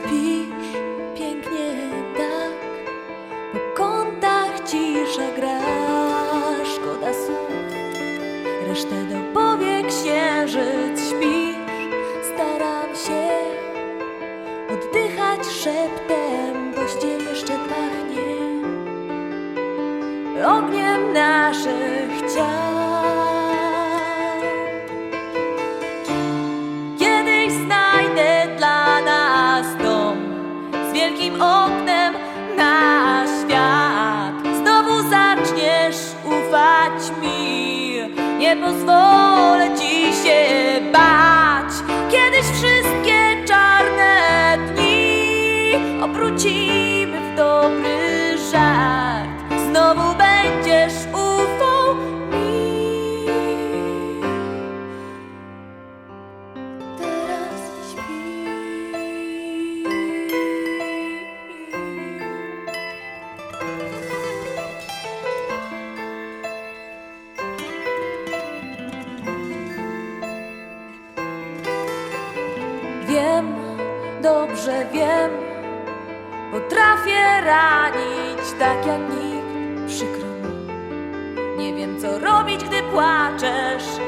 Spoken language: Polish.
śpisz pięknie tak, po kątach cisza gra, szkoda słów, resztę dopowie księżyc, śpisz, staram się oddychać szeptem, pościel jeszcze pachnie ogniem naszych ciał. Wielkim oknem na świat. Znowu zaczniesz ufać mi, nie pozwolę Wiem, dobrze wiem, potrafię ranić tak jak nikt, przykro mi. Nie wiem co robić, gdy płaczesz,